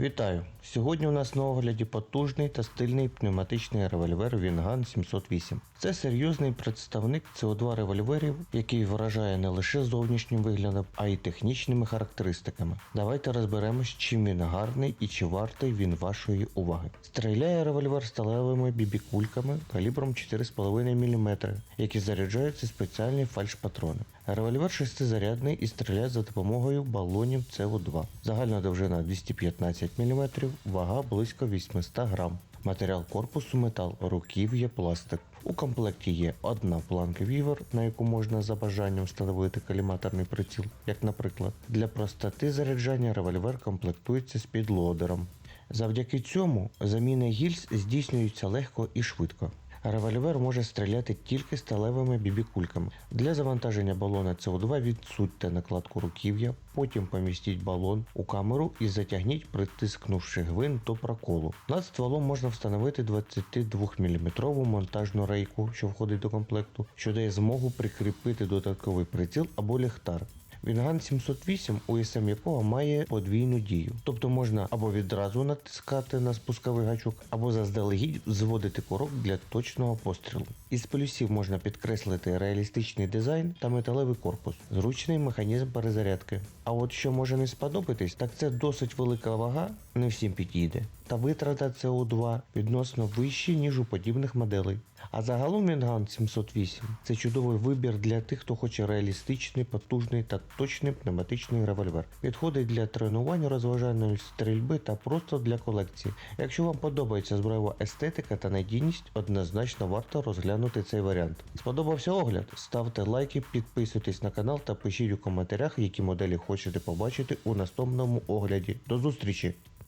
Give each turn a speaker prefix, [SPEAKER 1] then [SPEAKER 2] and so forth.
[SPEAKER 1] Вітаю! Сьогодні у нас на огляді потужний та стильний пневматичний револьвер Вінган 708. Це серйозний представник СО2 револьверів, який вражає не лише зовнішнім виглядом, а й технічними характеристиками. Давайте розберемось, чим він гарний і чи вартий він вашої уваги. Стріляє револьвер сталевими бібікульками калібром 4,5 мм, які заряджаються спеціальні фальшпатрони. Револьвер шестизарядний і стріляє за допомогою балонів СО2. Загальна довжина 215 мм, вага близько 800 грам. Матеріал корпусу метал, руків'я пластик. У комплекті є одна планка вівер, на яку можна за бажанням встановити каліматорний приціл, як наприклад. Для простоти заряджання револьвер комплектується з підлодером. Завдяки цьому заміни гільз здійснюється легко і швидко. Револьвер може стріляти тільки сталевими бібікульками. Для завантаження балона СО2 відсудьте накладку руків'я, потім помістіть балон у камеру і затягніть, притискнувши гвинт до проколу. Над стволом можна встановити 22-мм монтажну рейку, що входить до комплекту, що дає змогу прикріпити додатковий приціл або ліхтар. Вінган 708, УСМ якого має подвійну дію. Тобто можна або відразу натискати на спусковий гачок, або заздалегідь зводити курок для точного пострілу. Із полюсів можна підкреслити реалістичний дизайн та металевий корпус, зручний механізм перезарядки. А от що може не сподобатись, так це досить велика вага, не всім підійде. Та витрата СО2 відносно вищі, ніж у подібних моделей. А загалом Вінган 708 це чудовий вибір для тих, хто хоче реалістичний, потужний та точний пневматичний револьвер. Підходить для тренувань, розважальної стрільби та просто для колекції. Якщо вам подобається зброєва естетика та надійність, однозначно варто розглянути цей варіант. Сподобався огляд? Ставте лайки, підписуйтесь на канал та пишіть у коментарях, які моделі хочете побачити у наступному огляді. До зустрічі!